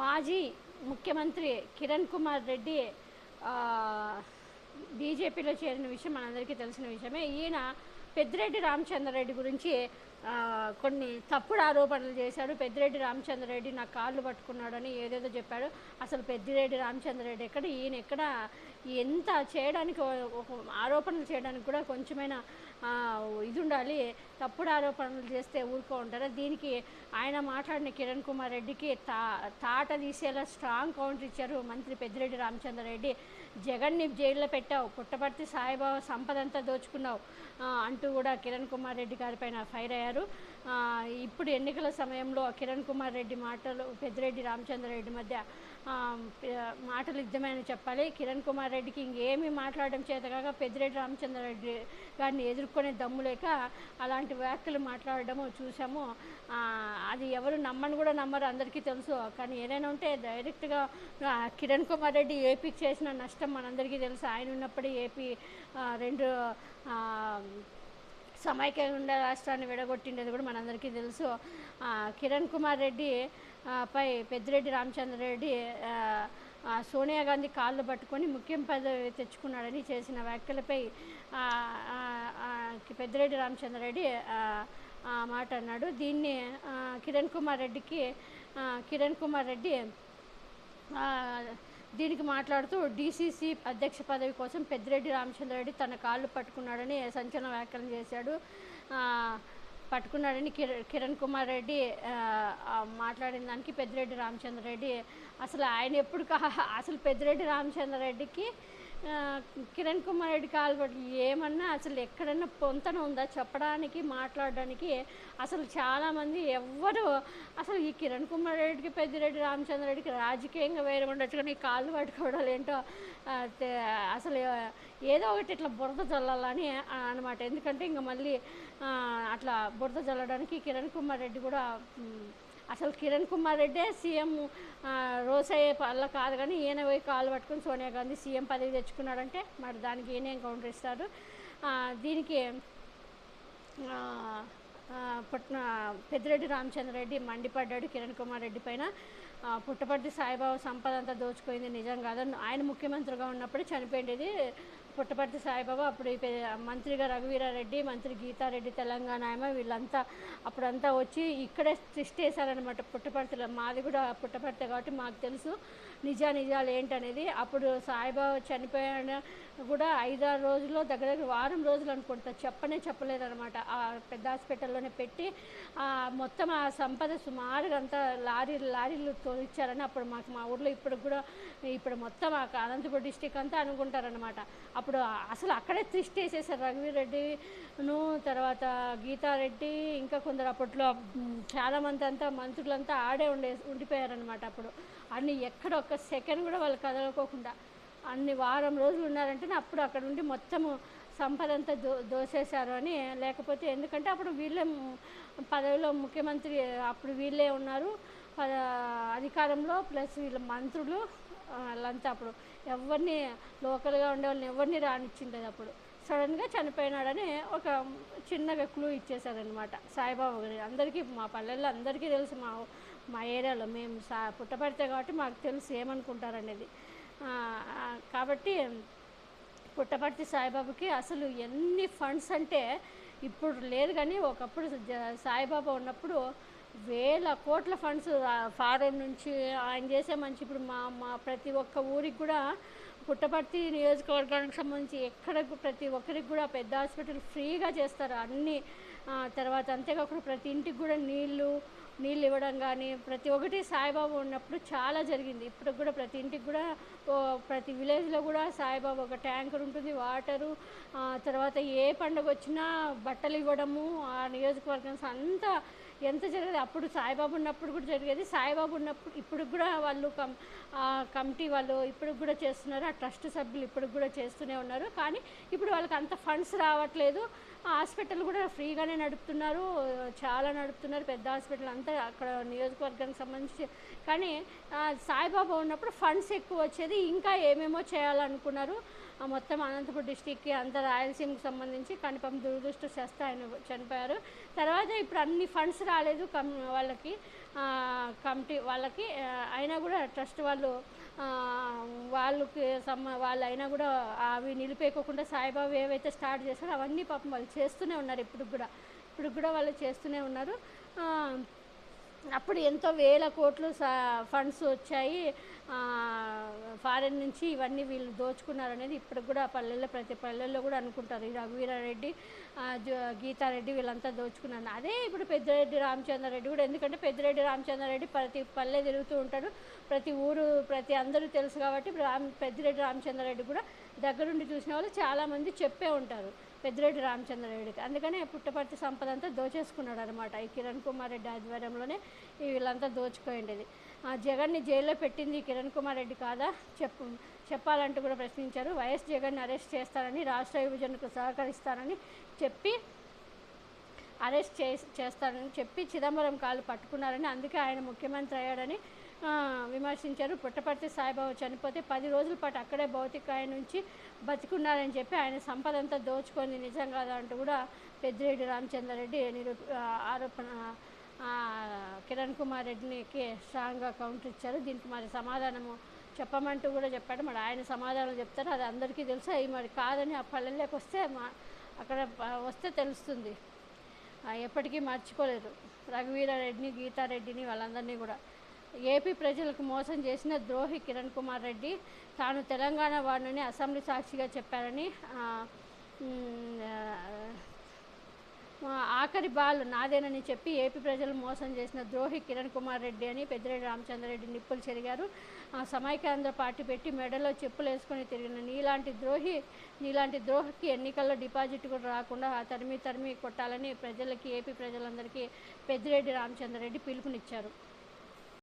మాజీ ముఖ్యమంత్రి కిరణ్ కుమార్ రెడ్డి బీజేపీలో చేరిన విషయం మనందరికీ తెలిసిన విషయమే. ఈయన పెద్దిరెడ్డి రామచంద్రరెడ్డి గురించి కొన్ని తప్పుడు ఆరోపణలు చేశాడు. పెద్దిరెడ్డి రామచంద్రరెడ్డి నా కాళ్ళు పట్టుకున్నాడని ఏదేదో చెప్పాడు. అసలు పెద్దిరెడ్డి రామచంద్రరెడ్డి ఎక్కడ? ఈయన ఎక్కడ? ఎంత చేయడానికి ఒక ఆరోపణలు చేయడానికి కూడా కొంచెమైనా ఇది ఉండాలి తప్పుడు ఆరోపణలు చేస్తే ఊరుకో ఉంటారా దీనికి ఆయన మాట్లాడిన కిరణ్ కుమార్ రెడ్డికి తా తాట తీసేలా స్ట్రాంగ్ కౌంటర్ ఇచ్చారు మంత్రి పెద్దిరెడ్డి రామచంద్రరెడ్డి జగన్ని జైల్లో పెట్టావు పుట్టపర్తి సాయిబాబా సంపద అంతా దోచుకున్నావు అంటూ కూడా కిరణ్ కుమార్ రెడ్డి గారి పైన ఫైర్ అయ్యారు. ఇప్పుడు ఎన్నికల సమయంలో కిరణ్ కుమార్ రెడ్డి మాటలు పెద్దిరెడ్డి రామచంద్రరెడ్డి మధ్య మాటలు యుద్ధమని చెప్పాలి. కిరణ్ కుమార్ రెడ్డికి ఇంకేమీ మాట్లాడడం చేతగాక పెద్దిరెడ్డి రామచంద్రారెడ్డి గారిని ఎదుర్కొనే దమ్ము లేక అలాంటి వ్యాఖ్యలు మాట్లాడడము చూసాము అది ఎవరు నమ్మని కూడా నమ్మరు అందరికీ తెలుసు. కానీ ఏదైనా ఉంటే డైరెక్ట్గా కిరణ్ కుమార్ రెడ్డి ఏపీకి చేసిన నష్టం మనందరికీ తెలుసు. ఆయన ఉన్నప్పుడే ఏపీ రెండు సమైక్య రాష్ట్రాన్ని విడగొట్టిండేది కూడా మనందరికీ తెలుసు. కిరణ్ కుమార్ రెడ్డి పై పెద్దిరెడ్డి రామచంద్రరెడ్డి రెడ్డి సోనియా గాంధీ కాళ్ళు పట్టుకొని ముఖ్యం పదవి తెచ్చుకున్నాడని చేసిన వ్యాఖ్యలపై పెద్దిరెడ్డి రామచంద్రరెడ్డి మాట అన్నాడు. దీన్ని కిరణ్ కుమార్ రెడ్డికి కిరణ్ కుమార్ రెడ్డి దీనికి మాట్లాడుతూ డీసీసీ అధ్యక్ష పదవి కోసం పెద్దిరెడ్డి రామచంద్రరెడ్డి తన కాళ్ళు పట్టుకున్నాడని సంచలన వ్యాఖ్యలు చేశాడు. పట్టుకున్నాడని కిరణ్ కుమార్ రెడ్డి మాట్లాడిన దానికి పెద్దిరెడ్డి రామచంద్రరెడ్డి అసలు ఆయన ఎప్పుడు అసలు పెద్దిరెడ్డి రామచంద్రరెడ్డికి కిరణ్ కుమార్ రెడ్డి కాల్పడి ఏమన్నా అసలు ఎక్కడన్నా పొంతన ఉందా? చెప్పడానికి మాట్లాడడానికి అసలు చాలామంది ఎవ్వరు అసలు ఈ కిరణ్ కుమార్ రెడ్డికి పెద్దిరెడ్డి రామచంద్ర రెడ్డికి రాజకీయంగా వేరే ఉండొచ్చు కానీ ఈ కాళ్ళు పట్టుకోవడాలు ఏంటో అసలు ఏదో ఒకటి ఇట్లా బురద చల్లాలని అనమాట ఎందుకంటే ఇంకా మళ్ళీ అట్లా బురద చల్లడానికి కిరణ్ కుమార్ రెడ్డి కూడా అసలు కిరణ్ కుమార్ రెడ్డే సీఎం రోసయ్యే పల్ల కాదు కానీ ఈయన పోయి కాలు పట్టుకొని సోనియా గాంధీ సీఎం పదవి తెచ్చుకున్నాడంటే మరి దానికి ఈయన కౌంటర్ ఇస్తారు. దీనికి పుట్న పుట్టిన పెద్దిరెడ్డి రామచంద్రరెడ్డి మండిపడ్డాడు కిరణ్ కుమార్ రెడ్డి పైన. పుట్టపర్తి సాయిబాబా సంపద అంతా దోచుకోయింది నిజం కాదని ఆయన ముఖ్యమంత్రిగా ఉన్నప్పుడే చనిపోయింది పుట్టపర్తి సాయిబాబా అప్పుడు మంత్రిగా రఘువీరారెడ్డి మంత్రి గీతారెడ్డి తెలంగాణ ఆమె వీళ్ళంతా అప్పుడంతా వచ్చి ఇక్కడే సృష్టి చేశారనమాట పుట్టపర్తిలో. మాది కూడా పుట్టపర్తి కాబట్టి మాకు తెలుసు నిజా నిజాలు ఏంటనేది. అప్పుడు సాయిబాబా చనిపోయిన కూడా ఐదారు రోజుల్లో దగ్గర దగ్గర వారం రోజులు అనుకుంటా. చెప్పనే చెప్పలేదనమాట ఆ పెద్ద హాస్పిటల్లోనే పెట్టి మొత్తం ఆ సంపద సుమారుగా అంతా లారీలు లారీలు తోలిచ్చారని అప్పుడు మాకు మా ఊర్లో ఇప్పుడు కూడా ఇప్పుడు మొత్తం అనంతపురం డిస్టిక్ అంతా అనుకుంటారనమాట అప్పుడు అసలు అక్కడే ట్విస్ట్ వేసేసారు రఘువీరెడ్డిను తర్వాత గీతారెడ్డి ఇంకా కొందరు అప్పట్లో చాలామంది అంతా మంత్రులంతా ఆడే ఉండే ఉండిపోయారనమాట అప్పుడు. అన్ని ఎక్కడ ఒక్క సెకండ్ కూడా వాళ్ళు కదలకోకుండా అన్ని వారం రోజులు ఉన్నారంటే అప్పుడు అక్కడ ఉండి మొత్తము సంపద అంతా దో దోసేశారు అని లేకపోతే ఎందుకంటే అప్పుడు వీళ్ళే పదవిలో ముఖ్యమంత్రి అప్పుడు వీళ్ళే ఉన్నారు. అధికారంలో ప్లస్ వీళ్ళ మంత్రులు వాళ్ళంతా అప్పుడు ఎవరిని లోకల్గా ఉండే వాళ్ళని ఎవరిని రానిచ్చిండేది అప్పుడు. సడన్గా చనిపోయినాడని ఒక చిన్నగా క్లూ ఇచ్చేశారనమాట సాయిబాబా గారి. అందరికీ మా పల్లెల్లో అందరికీ తెలుసు మా మా ఏరియాలో మేము సా పుట్టపడితే కాబట్టి మాకు తెలుసు ఏమనుకుంటారనేది. కాబట్టి పుట్టపర్తి సాయిబాబాకి అసలు ఎన్ని ఫండ్స్ అంటే ఇప్పుడు లేదు కానీ ఒకప్పుడు జ- సాయిబాబా ఉన్నప్పుడు వేల కోట్ల ఫండ్స్ ఫారెన్ నుంచి ఆయన చేసే మంచి ఇప్పుడు మా మా ప్రతి ఒక్క ఊరికి కూడా పుట్టపర్తి నియోజకవర్గానికి సంబంధించి ఎక్కడ ప్రతి ఒక్కరికి కూడా పెద్ద హాస్పిటల్ ఫ్రీగా చేస్తారు. అన్ని తర్వాత అంతేకాకుండా ప్రతి ఇంటికి కూడా నీళ్ళు నీళ్ళు ఇవ్వడం కానీ ప్రతి ఒక్కటి సాయిబాబా ఉన్నప్పుడు చాలా జరిగింది. ఇప్పుడు కూడా ప్రతి ఇంటికి కూడా ప్రతి విలేజ్లో కూడా సాయిబాబా ఒక ట్యాంకర్ ఉంటుంది వాటరు తర్వాత ఏ పండుగ వచ్చినా బట్టలు ఇవ్వడము ఆ నియోజకవర్గం అంతా ఎంత జరిగేది? అప్పుడు సాయిబాబా ఉన్నప్పుడు కూడా జరిగేది. సాయిబాబు ఉన్నప్పుడు ఇప్పుడు కూడా వాళ్ళు కం కమిటీ వాళ్ళు ఇప్పుడు కూడా చేస్తున్నారు. ఆ ట్రస్ట్ సభ్యులు ఇప్పుడు కూడా చేస్తూనే ఉన్నారు. కానీ ఇప్పుడు వాళ్ళకి అంత ఫండ్స్ రావట్లేదు. హాస్పిటల్ కూడా ఫ్రీగానే నడుపుతున్నారు. చాలా నడుపుతున్నారు. పెద్ద హాస్పిటల్ అంతా అక్కడ నియోజకవర్గానికి సంబంధించి. కానీ సాయిబాబా ఉన్నప్పుడు ఫండ్స్ ఎక్కువ వచ్చేది. ఇంకా ఏమేమో చేయాలనుకున్నారు. మొత్తం అనంతపురం డిస్టిక్కి అంత రాయలసీమకు సంబంధించి కానీ పాపం దురదృష్టశాస్త ఆయన చనిపోయారు. తర్వాత ఇప్పుడు అన్ని ఫండ్స్ రాలేదు కమ్ వాళ్ళకి కమిటీ వాళ్ళకి అయినా కూడా ట్రస్ట్ వాళ్ళు వాళ్ళకి సమ్మ వాళ్ళు అయినా కూడా అవి నిలిపేయకోకుండా సాయిబాబు ఏవైతే స్టార్ట్ చేశారో అవన్నీ పాపం వాళ్ళు చేస్తూనే ఉన్నారు. ఇప్పుడు కూడా ఇప్పుడు కూడా వాళ్ళు చేస్తూనే ఉన్నారు. అప్పుడు ఎంతో వేల కోట్లు ఫండ్స్ వచ్చాయి. ఫారెన్ నుంచి ఇవన్నీ వీళ్ళు దోచుకున్నారు అనేది ఇప్పటికి కూడా పల్లెల్లో ప్రతి పల్లెల్లో కూడా అనుకుంటారు. ఈ రఘువీరారెడ్డి గీతారెడ్డి వీళ్ళంతా దోచుకున్నారు. అదే ఇప్పుడు పెద్దిరెడ్డి రామచంద్రారెడ్డి కూడా. ఎందుకంటే పెద్దిరెడ్డి రామచంద్రారెడ్డి ప్రతి పల్లె తిరుగుతూ ఉంటాడు. ప్రతి ఊరు ప్రతి అందరూ తెలుసు కాబట్టి రామ్ పెద్దిరెడ్డి రామచంద్రారెడ్డి కూడా దగ్గరుండి చూసిన వాళ్ళు చాలామంది చెప్పే ఉంటారు. పెద్దిరెడ్డి రామచంద్రారెడ్డికి అందుకనే పుట్టపర్తి సంపద అంతా దోచేసుకున్నాడు అనమాట ఈ కిరణ్ కుమార్ రెడ్డి ఆధ్వర్యంలోనే వీళ్ళంతా దోచుకోయిండేది ఆ జగన్ని జైల్లో పెట్టింది ఈ కిరణ్ కుమార్ రెడ్డి కాదా? చెప్పు చెప్పాలంటూ కూడా ప్రశ్నించారు. వైఎస్ జగన్ అరెస్ట్ చేస్తారని రాష్ట్ర విభజనకు సహకరిస్తారని చెప్పి అరెస్ట్ చేస్తారని చెప్పి చిదంబరం కాలు పట్టుకున్నారని అందుకే ఆయన ముఖ్యమంత్రి అయ్యాడని విమర్శించారు. పుట్టపర్తి సాయిబాబా చనిపోతే పది రోజుల పాటు అక్కడే భౌతికాయ నుంచి బతికున్నారని చెప్పి ఆయన సంపదంతా దోచుకొని నిజం కాదంటూ అంటూ కూడా పెద్దిరెడ్డి రామచంద్రారెడ్డి నిరూ ఆరోపణ కిరణ్ కుమార్ రెడ్డికి స్ట్రాంగ్గా కౌంటర్ ఇచ్చారు. దీనికి మరి సమాధానము చెప్పమంటూ కూడా చెప్పాడు. మరి ఆయన సమాధానం చెప్తారు. అది అందరికీ తెలుసు. అవి మరి కాదని ఆ పల్లెల్లోకి వస్తే మా అక్కడ వస్తే తెలుస్తుంది. ఎప్పటికీ మర్చిపోలేరు రఘువీరారెడ్డిని గీతారెడ్డిని వాళ్ళందరినీ కూడా ఏపీ ప్రజలకు మోసం చేసిన ద్రోహి కిరణ్ కుమార్ రెడ్డి తాను తెలంగాణ వాడిని అసెంబ్లీ సాక్షిగా చెప్పారని ఆఖరి బాల్ నాదేనని చెప్పి ఏపీ ప్రజలు మోసం చేసిన ద్రోహి కిరణ్ కుమార్ రెడ్డి అని పెద్దిరెడ్డి రామచంద్రారెడ్డి నిప్పులు చెరిగారు. ఆ సమైక్యాంధ్ర పార్టీ పెట్టి మెడలో చెప్పులు వేసుకొని తిరిగిన నీలాంటి ద్రోహి నీలాంటి ద్రోహికి ఎన్నికల్లో డిపాజిట్ కూడా రాకుండా ఆ తరిమి తరిమి కొట్టాలని ప్రజలకి ఏపీ ప్రజలందరికీ పెద్దిరెడ్డి రామచంద్రారెడ్డి పిలుపునిచ్చారు.